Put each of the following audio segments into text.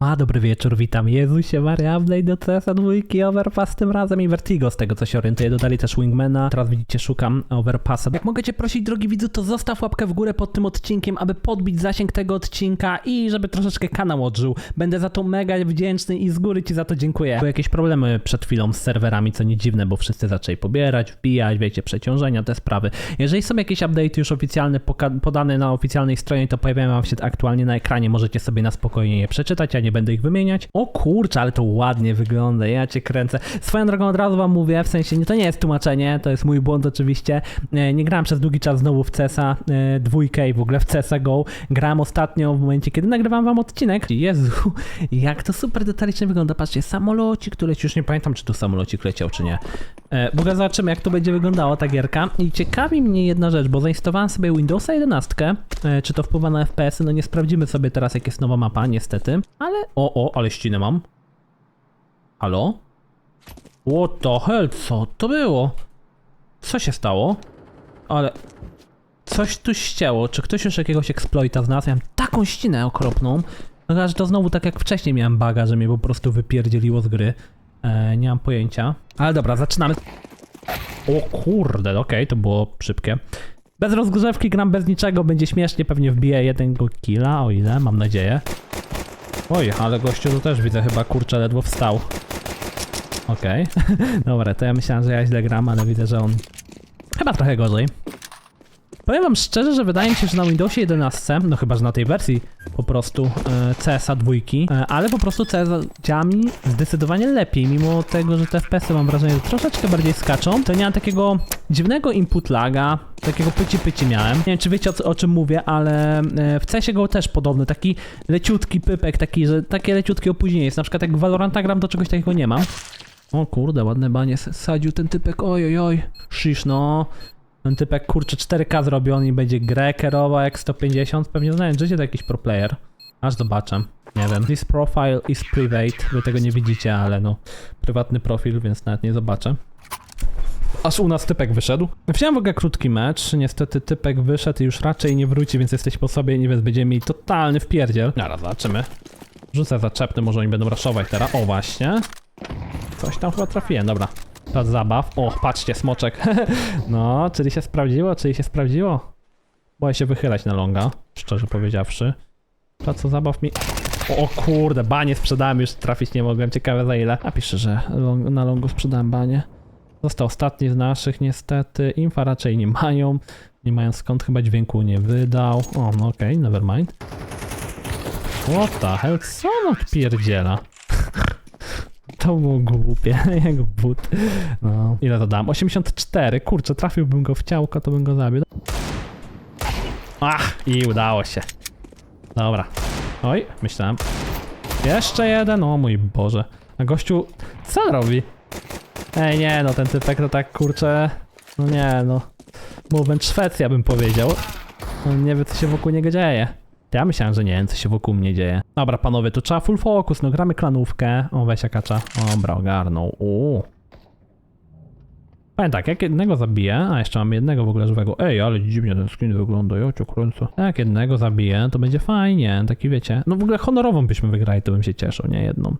A, dobry wieczór, witam. Jezusie Maria, update do CS-a dwójki, Overpass tym razem i Vertigo, z tego co się orientuję. Dodali też Wingmana, teraz widzicie, szukam Overpassa. Jak mogę cię prosić, drogi widzu, to zostaw łapkę w górę pod tym odcinkiem, aby podbić zasięg tego odcinka i żeby troszeczkę kanał odżył. Będę za to mega wdzięczny i z góry ci za to dziękuję. Były jakieś problemy przed chwilą z serwerami, co nie dziwne, bo wszyscy zaczęli pobierać, wbijać, wiecie, przeciążenia, te sprawy. Jeżeli są jakieś update już oficjalne, podane na oficjalnej stronie, to pojawiają wam się aktualnie na ekranie, możecie sobie na spokojnie je przeczytać, ja nie będę ich wymieniać. O kurczę, ale to ładnie wygląda, ja cię kręcę. Swoją drogą od razu wam mówię, w sensie, to nie jest tłumaczenie, to jest mój błąd oczywiście. E, Nie grałem przez długi czas znowu w CESa e, dwójkę i w ogóle w CESa Go. Grałem ostatnio w momencie, kiedy nagrywam wam odcinek. Jezu, jak to super detalicznie wygląda. Patrzcie, samolocik, który już nie pamiętam, czy tu samolocik leciał, czy nie. E, W ogóle zobaczymy, jak to będzie wyglądała ta gierka. I ciekawi mnie jedna rzecz, bo zainstalowałem sobie Windowsa 11, e, czy to wpływa na FPS, no nie sprawdzimy sobie teraz, jak jest nowa mapa, niestety. Ale, o, o, ale ścinę mam. Halo? What the hell, co to było? Co się stało? Ale... Coś tu ścięło. Czy ktoś już jakiegoś exploita znalazł? Miałem taką ścinę okropną. No, że to znowu tak jak wcześniej miałem baga, że mnie po prostu wypierdzieliło z gry. E, nie mam pojęcia. Ale dobra, zaczynamy. O kurde, okej, to było szybkie. Bez rozgrzewki gram bez niczego, będzie śmiesznie, pewnie wbiję jednego killa, o ile, mam nadzieję. Oj, ale gościu tu też widzę chyba, kurczę, ledwo wstał. Okej, dobra, to ja myślałem, że ja źle gram, ale widzę, że on chyba trochę gorzej. Powiem wam szczerze, że wydaje mi się, że na Windowsie 11, no chyba, że na tej wersji po prostu e, CS-a dwójki, e, ale po prostu CS działa zdecydowanie lepiej, mimo tego, że te FPS-y mam wrażenie, że troszeczkę bardziej skaczą, to nie mam takiego dziwnego input laga, takiego pyci pyci miałem. Nie wiem, czy wiecie o, o czym mówię, ale e, w CS-ie go też podobny, taki leciutki pypek, taki, że takie leciutkie opóźnienie jest. Na przykład jak w Valoranta gram, to czegoś takiego nie mam. O kurde, ładne banie sadził ten typek, oj oj oj, shish no. Ten typek kurczę 4K zrobiony i będzie grę kierował jak 150, pewnie znając życie to jakiś pro player. Aż zobaczę, nie wiem. This profile is private, wy tego nie widzicie, ale no, prywatny profil, więc nawet nie zobaczę. Aż u nas typek wyszedł. Wziąłem w ogóle krótki mecz, niestety typek wyszedł i już raczej nie wróci, więc jesteś po sobie, nie więc będziemy mieli totalny wpierdziel. Zaraz zobaczymy. Rzucę zaczepny, może oni będą raszować teraz. O właśnie. Coś tam chyba trafiłem, dobra. Plac zabaw. O, patrzcie, smoczek. no, czyli się sprawdziło, czyli się sprawdziło. Boję się wychylać na longa, szczerze powiedziawszy. Placu zabaw mi... O, o kurde, banie sprzedałem, już trafić nie mogłem, ciekawe za ile. A że long, na longu sprzedałem banie. Został ostatni z naszych niestety, infa raczej nie mają. Nie mają skąd, chyba dźwięku nie wydał. O, no okej, okay, never mind. What the hell, co on odpierdziela? To było głupie, jak but. No, ile to dam? 84, kurczę, trafiłbym go w ciałko, to bym go zabił. Ach, i udało się. Dobra. Oj, myślałem. Jeszcze jeden, o mój Boże. A gościu, co robi? Ej, nie, no ten typek to tak, kurczę... No nie, no. Movement Szwecja bym powiedział. On nie wie, co się wokół niego dzieje. Ja myślałem, że nie wiem, co się wokół mnie dzieje. Dobra, panowie, tu trzeba full focus, no gramy klanówkę. O, weź kacza. Dobra, ogarnął. Uuu. Powiem tak, jak jednego zabiję, a jeszcze mam jednego w ogóle żywego. Ej, ale dziwnie ten skin wygląda, ja cię kręcę. Jak jednego zabiję, to będzie fajnie, taki wiecie. No w ogóle honorową byśmy wygrali, to bym się cieszył, nie jedną.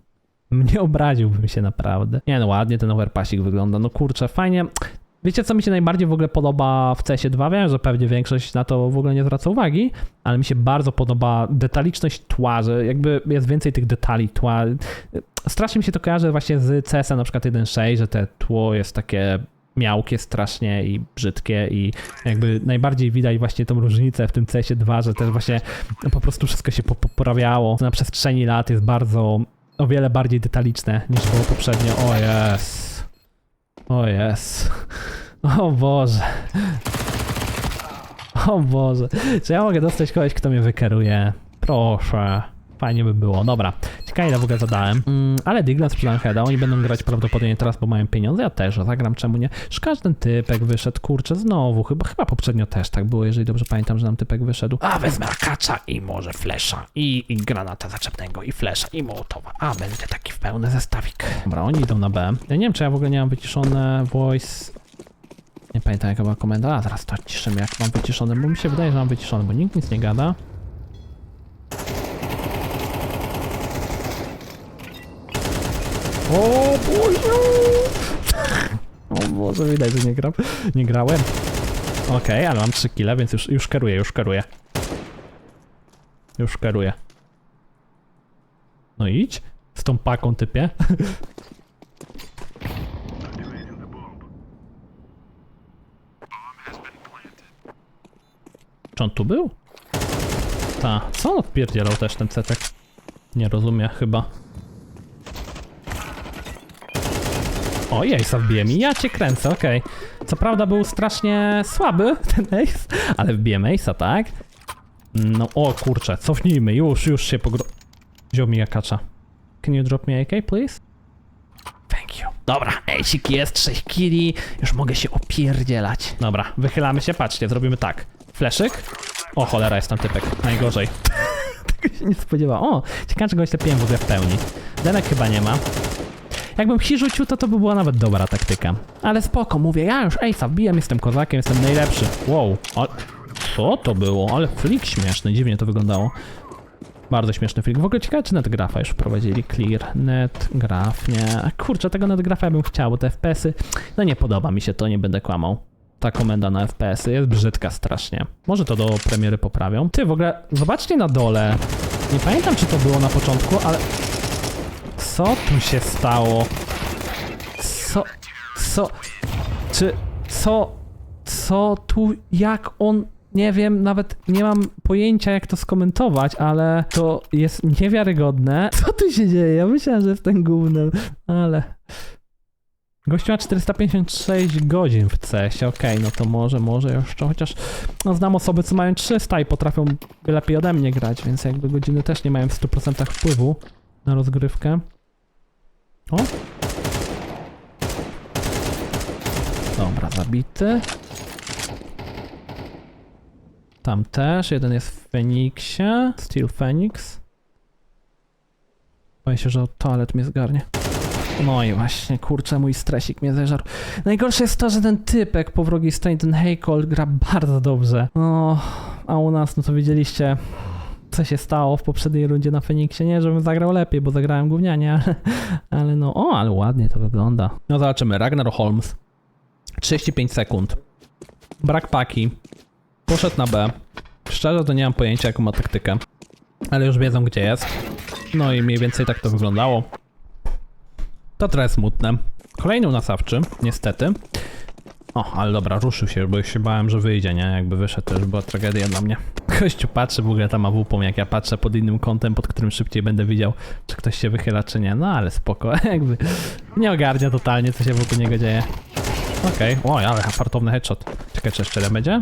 Nie obraziłbym się naprawdę. Nie no, ładnie ten overpassik wygląda, no kurczę, fajnie. Wiecie, co mi się najbardziej w ogóle podoba w CS 2? Wiem, że pewnie większość na to w ogóle nie zwraca uwagi, ale mi się bardzo podoba detaliczność tła, że jakby jest więcej tych detali tła. Strasznie mi się to kojarzy właśnie z CS-a na przykład 1.6, że te tło jest takie miałkie strasznie i brzydkie i jakby najbardziej widać właśnie tą różnicę w tym CS 2, że też właśnie po prostu wszystko się po- poprawiało. Na przestrzeni lat jest bardzo, o wiele bardziej detaliczne niż było poprzednio. O jest. O jest. O Boże. O Boże. Czy ja mogę dostać kogoś, kto mnie wykeruje? Proszę. Fajnie by było. Dobra. Ile w ogóle zadałem. Mm, ale Digla sprzedałem heada. Oni będą grać prawdopodobnie teraz, bo mają pieniądze. Ja też zagram, czemu nie? Szkoda, ten typek wyszedł. Kurczę, znowu. Chyba, chyba poprzednio też tak było, jeżeli dobrze pamiętam, że nam typek wyszedł. A, wezmę akacza i może flesza. I, I granata zaczepnego i flesza i mołotowa. A, będzie taki w pełny zestawik. Dobra, oni idą na B. Ja nie wiem, czy ja w ogóle nie mam wyciszone voice nie pamiętam jaka była komenda. A teraz to ciszymy jak mam wyciszone, bo mi się wydaje, że mam wyciszone, bo nikt nic nie gada. O Boże! O Boże, widać, że nie gram. Nie grałem. Okej, ale mam 3 kile, więc już, już już kieruję. Już kieruję. No idź. Z tą paką typie. Czy on tu był? Ta. Co on odpierdzielał też ten cetek? Nie rozumie chyba. O, Ace'a wbiłem i ja cię kręcę, okej. Co prawda był strasznie słaby ten Ace, ale wbiłem Ace'a, tak? No, o kurczę, cofnijmy, już, już się pogro... Wziął mi jakacza. Can you drop me AK, please? Thank you. Dobra, Ace'ik jest, 6 kili, już mogę się opierdzielać. Dobra, wychylamy się, patrzcie, zrobimy tak. Fleszyk. O, cholera, jest tam typek, najgorzej. Tego się nie spodziewa. O, ciekawe, czego lepiej w ogóle w pełni. Denek chyba nie ma. Jakbym chi rzucił, to to by była nawet dobra taktyka. Ale spoko, mówię, ja już Ace'a wbijam, jestem kozakiem, jestem najlepszy. Wow, ale... Co to było? Ale flick śmieszny, dziwnie to wyglądało. Bardzo śmieszny flick. W ogóle ciekawe, czy netgrafa już wprowadzili. Clear, netgraf, nie. Kurczę, tego netgrafa ja bym chciał, bo te FPS-y... No nie podoba mi się to, nie będę kłamał. Ta komenda na FPS-y jest brzydka strasznie. Może to do premiery poprawią. Ty, w ogóle, zobaczcie na dole. Nie pamiętam, czy to było na początku, ale... Co tu się stało? Co? Co? Czy... Co? Co tu? Jak on... Nie wiem, nawet nie mam pojęcia jak to skomentować, ale to jest niewiarygodne. Co tu się dzieje? Ja myślałem, że jestem gównem, ale... Gościu ma 456 godzin w CS, okej, no to może, może jeszcze, chociaż no znam osoby, co mają 300 i potrafią lepiej ode mnie grać, więc jakby godziny też nie mają w 100% wpływu na rozgrywkę. O! Dobra, zabity. Tam też, jeden jest w Feniksie, Steel Phoenix. Boję się, że toalet mnie zgarnie. No i właśnie, kurczę, mój stresik mnie zeżarł. Najgorsze jest to, że ten typek po wrogiej stronie, ten gra bardzo dobrze. No, a u nas, no to widzieliście, co się stało w poprzedniej rundzie na Feniksie. Nie, żebym zagrał lepiej, bo zagrałem gównianie, ale, ale no, o, ale ładnie to wygląda. No zobaczymy, Ragnar Holmes. 35 sekund. Brak paki. Poszedł na B. Szczerze to nie mam pojęcia jaką ma taktykę. Ale już wiedzą gdzie jest. No i mniej więcej tak to wyglądało. To trochę smutne. Kolejny unasawczy, niestety. O, ale dobra, ruszył się, bo się bałem, że wyjdzie, nie? Jakby wyszedł, to już była tragedia dla mnie. Kościół patrzy w ogóle tam awupą, jak ja patrzę pod innym kątem, pod którym szybciej będę widział, czy ktoś się wychyla, czy nie. No ale spoko, jakby nie ogarnia totalnie, co się wokół niego dzieje. Okej, oj, ale fartowny headshot. Czekaj, czy jeszcze będzie?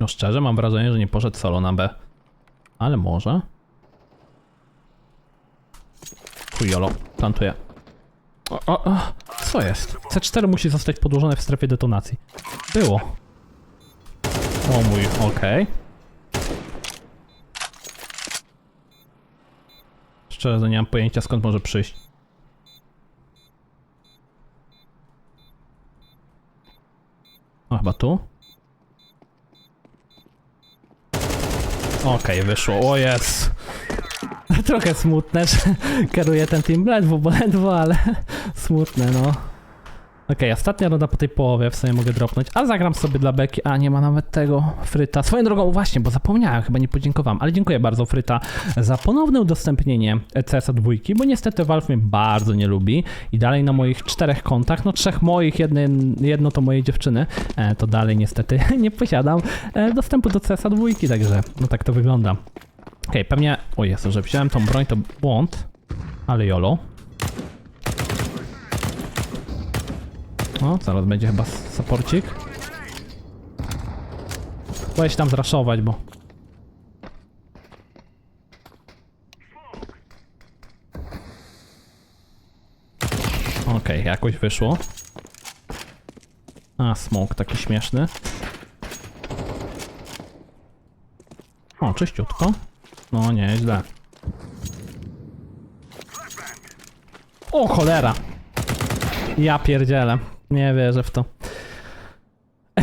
No szczerze, mam wrażenie, że nie poszedł solo na B. Ale może. Chujolo, plantuję. O, o, o, co jest? C4 musi zostać podłożone w strefie detonacji. Było. O mój, okej. Szczerze, to nie mam pojęcia skąd może przyjść. O, chyba tu? Okej, wyszło. O jest. Trochę smutne, że kieruje ten team ledwo, bo ledwo, ale smutne, no. Okej, ostatnia runda po tej połowie, w sumie mogę dropnąć, a zagram sobie dla Beki, a nie ma nawet tego Fryta. Swoją drogą, właśnie, bo zapomniałem, chyba nie podziękowałem, ale dziękuję bardzo Fryta za ponowne udostępnienie CS-a dwójki, bo niestety Valve mnie bardzo nie lubi i dalej na moich czterech kontach, no trzech moich, jedny, jedno to mojej dziewczyny, e, to dalej niestety nie posiadam e, dostępu do CS-a dwójki, także no tak to wygląda. Okej, pewnie, o Jezu, że wziąłem tą broń to błąd, ale jolo. O, zaraz będzie chyba saporcik. Boję się tam zraszować, bo... Okej, jakoś wyszło. A, smoke taki śmieszny. O, czyściutko. No, nie, źle. O, cholera! Ja pierdzielę. Nie wierzę w to.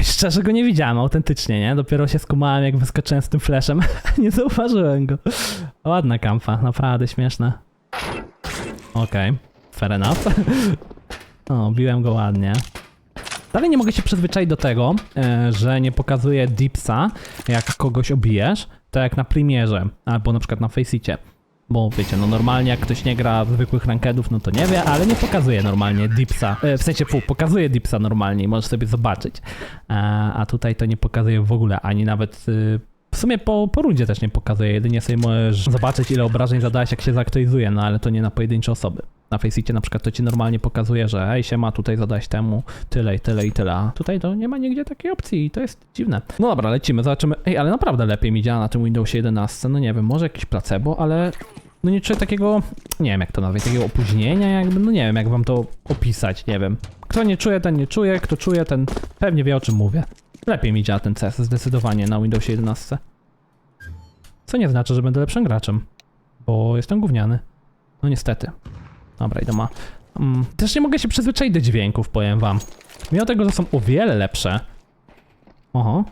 Szczerze go nie widziałem, autentycznie, nie? Dopiero się skumałem, jak wyskoczyłem z tym flashem. nie zauważyłem go. Ładna kampa, naprawdę śmieszna. Okej, fair enough. o, biłem go ładnie. Dalej nie mogę się przyzwyczaić do tego, e, że nie pokazuje dipsa, jak kogoś obijesz, tak jak na premierze, albo na przykład na faceicie. Bo wiecie, no normalnie jak ktoś nie gra zwykłych rankedów, no to nie wie, ale nie pokazuje normalnie dipsa. E, w sensie, fu, pokazuje dipsa normalnie i możesz sobie zobaczyć. A, a tutaj to nie pokazuje w ogóle, ani nawet y, w sumie po, po rundzie też nie pokazuje. Jedynie sobie możesz zobaczyć, ile obrażeń zadałeś, jak się zaktualizuje, no ale to nie na pojedyncze osoby. Na Faceicie na przykład to ci normalnie pokazuje, że ej, siema, tutaj zadałeś temu tyle i tyle i tyle. A tutaj to nie ma nigdzie takiej opcji i to jest dziwne. No dobra, lecimy, zobaczymy. Ej, ale naprawdę lepiej mi działa na tym Windowsie 11. No nie wiem, może jakiś placebo, ale no nie czuję takiego, nie wiem jak to nazwać, takiego opóźnienia jakby, no nie wiem jak wam to opisać, nie wiem. Kto nie czuje, ten nie czuje, kto czuje, ten pewnie wie o czym mówię. Lepiej mi działa ten CS zdecydowanie na Windowsie 11. Co nie znaczy, że będę lepszym graczem, bo jestem gówniany. No niestety. Dobra, idę ma. Mm, też nie mogę się przyzwyczaić do dźwięków, powiem wam. Mimo tego, że są o wiele lepsze. Oho.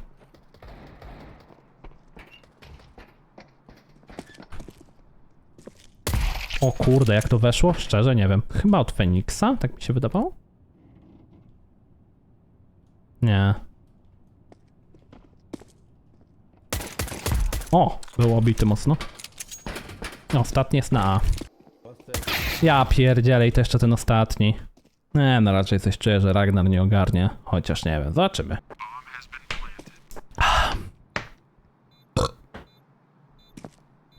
O kurde, jak to weszło? Szczerze, nie wiem. Chyba od Feniksa, tak mi się wydawało? Nie. O, był obity mocno. Ostatni jest na A. Ja pierdzielę i to jeszcze ten ostatni. Nie, no raczej coś czuję, że Ragnar nie ogarnie. Chociaż nie wiem, zobaczymy.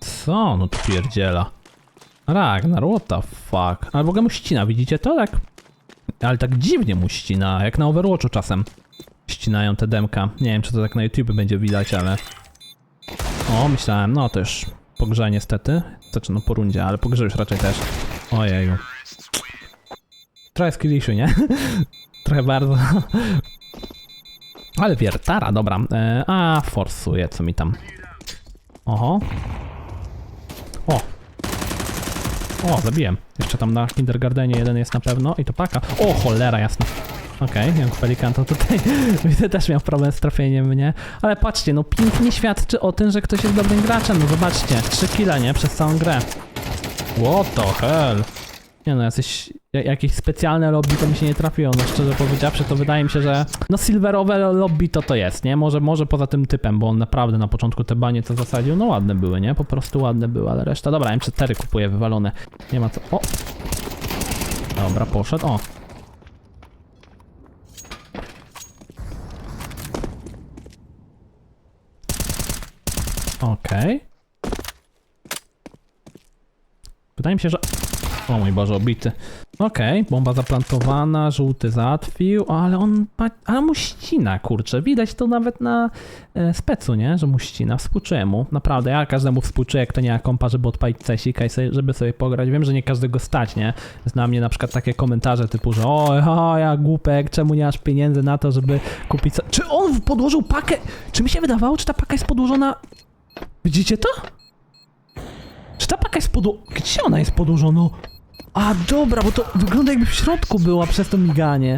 Co? No to pierdziela. Ragnar, what the fuck? Ale w ogóle mu ścina, widzicie to? Tak. Ale tak dziwnie mu ścina, jak na Overwatchu czasem. Ścinają te demka. Nie wiem, czy to tak na YouTube będzie widać, ale... O, myślałem, no to już po grze niestety. Znaczy, no po rundzie, ale po grze już raczej też. Ojeju. Trochę skilliszu, nie? Trochę bardzo. Ale wiertara, dobra. E, a, forsuje, co mi tam. Oho. O. Zabiłem. Jeszcze tam na kindergardenie jeden jest na pewno i to paka. O, cholera jasna. Okej, okay, jak pelikan to tutaj widzę też miał problem z trafieniem mnie. Ale patrzcie, no pięknie świadczy o tym, że ktoś jest dobrym graczem. No zobaczcie, 3 kile, nie? Przez całą grę. What the hell? Nie no, jacyś, ja- jakieś specjalne lobby to mi się nie trafiło, no szczerze powiedziawszy, to wydaje mi się, że no silverowe lobby to to jest, nie? Może, może poza tym typem, bo on naprawdę na początku te banie co zasadził, no ładne były, nie? Po prostu ładne były, ale reszta, dobra, M4 kupuję wywalone, nie ma co, o! Dobra, poszedł, o! Okej. Wydaje mi się, że... O mój Boże, obity. Okej, bomba zaplantowana, żółty załatwił, ale on. Ale mu ścina, kurczę. Widać to nawet na e, specu, nie? Że mu ścina. Współczuję mu. Naprawdę, ja każdemu współczuję, kto nie ma kompa, żeby odpalić cesika i sobie, żeby sobie pograć. Wiem, że nie każdego stać, nie? Zna mnie na przykład takie komentarze typu, że o, o ja głupek, czemu nie masz pieniędzy na to, żeby kupić... co-" Czy on podłożył pakę? Czy mi się wydawało, czy ta paka jest podłożona... Widzicie to? Czy ta paka jest podło... Gdzie ona jest podłożona? A dobra, bo to wygląda jakby w środku była przez to miganie.